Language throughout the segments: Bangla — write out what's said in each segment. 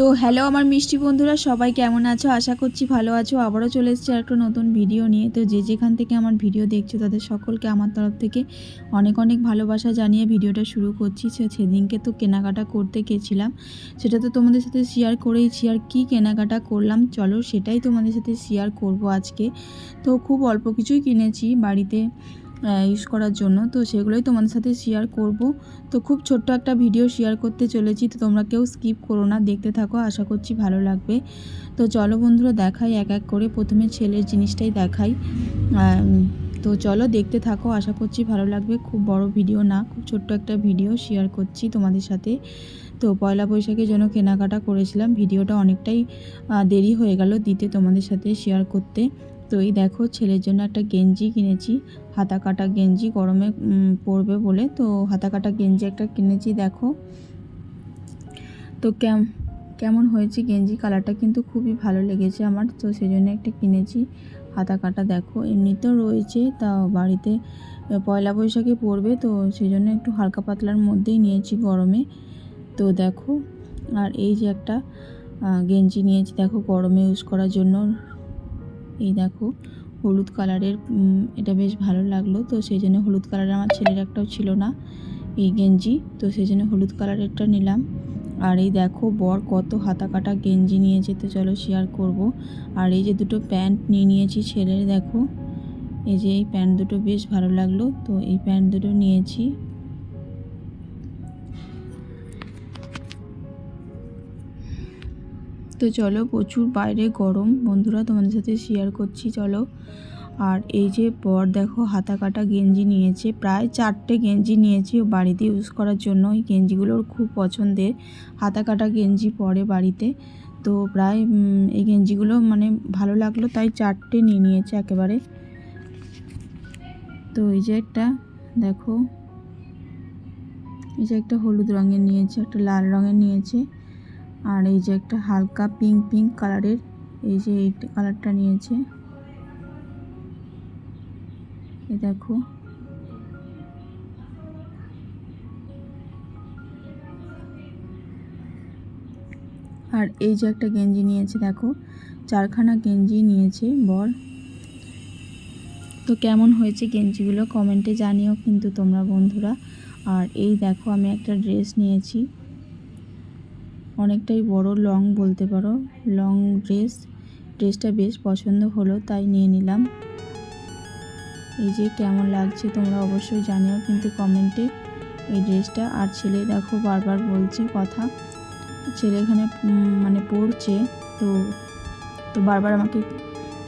তো হ্যালো আমার মিষ্টি বন্ধুরা, সবাই কেমন আছো? আশা করছি ভালো আছো। আবারও চলে এসেছি একটা নতুন ভিডিও নিয়ে। তো যে যেখান থেকে আমার ভিডিও দেখছ, তাদের সকলকে আমার তরফ থেকে অনেক অনেক ভালোবাসা জানিয়ে ভিডিওটা শুরু করছি। সেদিনকে তো কেনাকাটা করতে গেছিলাম। সেটা তো তোমাদের সাথে শেয়ার করেইছি। আর কী কেনাকাটা করলাম? চলো সেটাই তোমাদের সাথে শেয়ার করব আজকে। তো খুব অল্প কিছুই কিনেছি বাড়িতে। ইউজ করার জন্য। তো সেগুলোই তোমাদের সাথে শেয়ার করব। তো খুব ছোট্ট একটা ভিডিও শেয়ার করতে চলেছি। তো তোমরা কেউ স্কিপ করো না। দেখতে থাকো। আশা করছি ভালো লাগবে। তো চলো বন্ধুরা, দেখাই এক এক করে। প্রথমে ছেলের জিনিসটাই দেখাই। তো চলো দেখতে থাকো। আশা করছি ভালো লাগবে। খুব বড় ভিডিও না, খুব ছোট্ট একটা ভিডিও শেয়ার করছি তোমাদের সাথে। তো পয়লা বৈশাখের জন্য কেনাকাটা করেছিলাম ভিডিওটা অনেকটাই দেরি হয়ে গেল দিতে তোমাদের সাথে শেয়ার করতে। তো এই দেখো ছেলের জন্য একটা গেঞ্জি কিনেছি। হাতা কাটা গেঞ্জি গরমে পরবে বলে। তো হাতা কাটা গেঞ্জি একটা কিনেছি, দেখো। তো কেম কেমন হয়েছে গেঞ্জি কালারটা কিন্তু খুবই ভালো লেগেছে আমার। তো সেই জন্য একটা কিনেছি। হাতা কাটা দেখো, এমনিতেও রয়েছে, তা বাড়িতে পয়লা বৈশাখে পরবে। তো সেই জন্য একটু হালকা পাতলার মধ্যেই নিয়েছি গরমে। তো দেখো, আর এই যে একটা গেঞ্জি নিয়েছি, দেখো গরমে ইউজ করার জন্য। এই দেখো, হলুদ কালারের এটা বেশ ভালো লাগল। তো সেই জন্য হলুদ কালারের আমার ছেলের একটাও ছিল না, এই গেঞ্জি। তো সেই জন্য হলুদ কালারেরটা নিলাম। আর এই দেখো, বর কত হাতা কাটা গেঞ্জি নিয়েছে তো চলো শেয়ার করব। আর এই যে দুটো প্যান্ট নিয়ে নিয়েছি ছেলের, দেখো। এই যে এই প্যান্ট দুটো বেশ ভালো লাগল। তো এই প্যান্ট দুটো নিয়েছি। তো চলো প্রচুর বাইরে গরম। বন্ধুরা, তোমাদের সাথে শেয়ার করছি, চলো। আর এই যে পর দেখো, হাতা কাটা গেঞ্জি নিয়েছে। প্রায় চারটে গেঞ্জি নিয়েছি ও বাড়িতে ইউজ করার জন্য। এই গেঞ্জিগুলো ওর খুব পছন্দের। হাতা কাটা গেঞ্জি পরে বাড়িতে। তো প্রায় এই গেঞ্জিগুলো মানে ভালো লাগল, তাই চারটে নিয়ে নিয়েছে একেবারে। তো এই যে একটা, দেখো। এই যে একটা হলুদ রঙের নিয়েছে, একটা লাল রঙের নিয়েছে। আর এই যে একটা হালকা পিঙ্ক পিঙ্ক কালারের এই যে এই কালারটা নিয়েছে। এই দেখো। আর এই যে একটা গেঞ্জি নিয়েছে, দেখো। চারখানা গেঞ্জি নিয়েছে, বর। তো কেমন হয়েছে গেঞ্জিগুলো কমেন্টে জানিও কিন্তু তোমরা বন্ধুরা। আর এই দেখো, আমি একটা ড্রেস নিয়েছি। অনেকটাই বড় লং বলতে পারো, লং ড্রেস। ড্রেসটা বেশ পছন্দ হলো, তাই নিয়ে নিলাম। এই যে কেমন লাগছে তোমরা অবশ্যই জানিও, কিন্তু কমেন্টে এই ড্রেসটা। আর ছেলে দেখো বারবার বলছে কথা। ছেলে এখানে মানে পড়ছে, তো তো বারবার আমাকে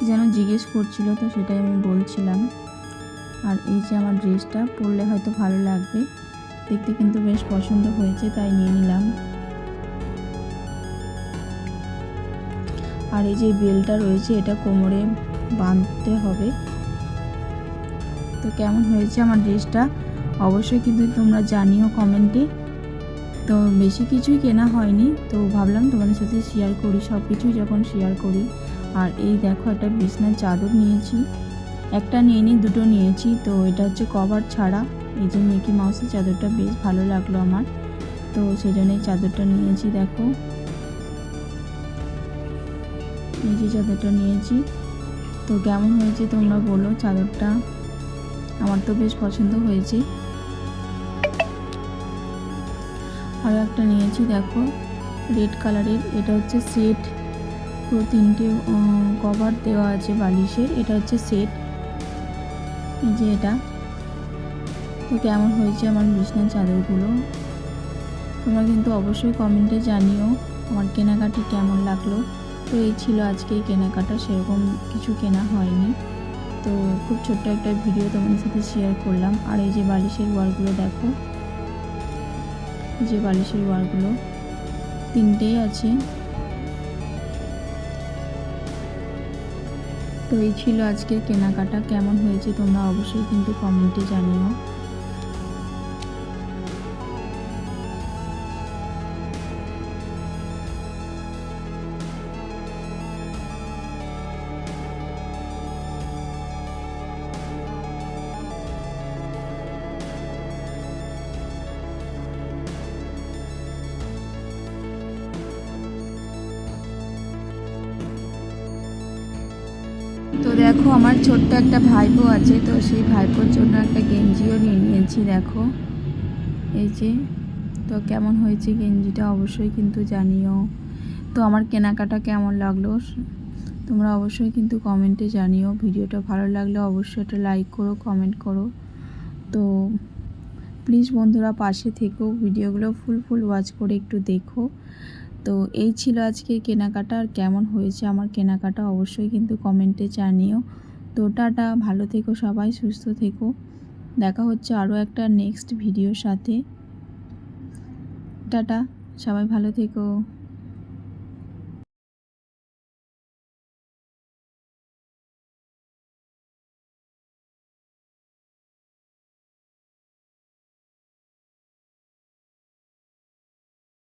যেন জিজ্ঞেস করছিল, তো সেটাই আমি বলছিলাম। আর এই যে আমার ড্রেসটা, পরলে হয়তো ভালো লাগবে। দেখতে কিন্তু বেশ পছন্দ হয়েছে, তাই নিয়ে নিলাম। আর এই যে বেলটা রয়েছে, এটা কোমরে বাঁধতে হবে। তো কেমন হয়েছে আমার ড্রেসটা? অবশ্যই কিন্তু তোমরা জানিও কমেন্টে। তো বেশি কিছুই কেনা হয়নি, তো ভাবলাম তোমাদের সাথে শেয়ার করি সব কিছুই যখন শেয়ার করি। আর এই দেখো একটা বিছনার চাদর নিয়েছি, একটা নিয়ে নিই দুটো নিয়েছি, তো এটা হচ্ছে কভার ছাড়া। এই যে মিকি মাউসের চাদরটা বেশ ভালো লাগল আমার। তো সেই জন্য চাদরটা নিয়েছি, দেখো। এই যে চাদরটা নিয়েছি। তো কেমন হয়েছে তোমরা বলো, চাদরটা? আমার তো বেশ পছন্দ হয়েছে। আরও একটা নিয়েছি, দেখো। রেড কালারের, এটা হচ্ছে সেট। পুরো তিনটে কভার দেওয়া আছে বালিশের, এটা হচ্ছে সেট। এই যে এটা। তো কেমন হয়েছে আমার বিছনার চাদরগুলো? তোমরা কিন্তু অবশ্যই কমেন্টে জানিও, আমার কেনাকাটি কেমন লাগল। তো এই ছিল আজকে কেনাকাটা, সেরকম কিছু কেনা হয়নি। তো খুব ছোট্ট একটা ভিডিও তোমাদের সাথে শেয়ার করলাম। আর এই যে বালিশের ওয়ারগুলো দেখো। যে বালিশের ওয়ারগুলো তিনটেই আছে। তো এই ছিল আজকের কেনাকাটা। কেমন হয়েছে তোমরা অবশ্যই কিন্তু কমেন্টে জানিও। তো দেখো, আমার ছোট্ট একটা ভাইপো আছে, তো সেই ভাইপোর জন্য একটা গেঞ্জিও নিয়ে নিয়েছি, দেখো। এই যে, তো কেমন হয়েছে গেঞ্জিটা অবশ্যই কিন্তু জানিও। তো আমার কেনাকাটা কেমন লাগল? তোমরা অবশ্যই কিন্তু কমেন্টে জানিও। ভিডিওটা ভালো লাগলে অবশ্যই একটা লাইক করো, কমেন্ট করো। তো প্লিজ বন্ধুরা, পাশে থেকো। ভিডিওগুলো ফুল ফুল ওয়াচ করে একটু দেখো। তো এই ছিল আজকে কেনাকাটা আর কেমন হয়েছে আমার কেনাকাটা অবশ্যই কিন্তু কমেন্টে জানিও। তো টাটা, ভালো থেকো সবাই, সুস্থ থেকো। দেখা হচ্ছে আরও একটা নেক্সট ভিডিওর সাথে। টাটা, সবাই ভালো থেকো।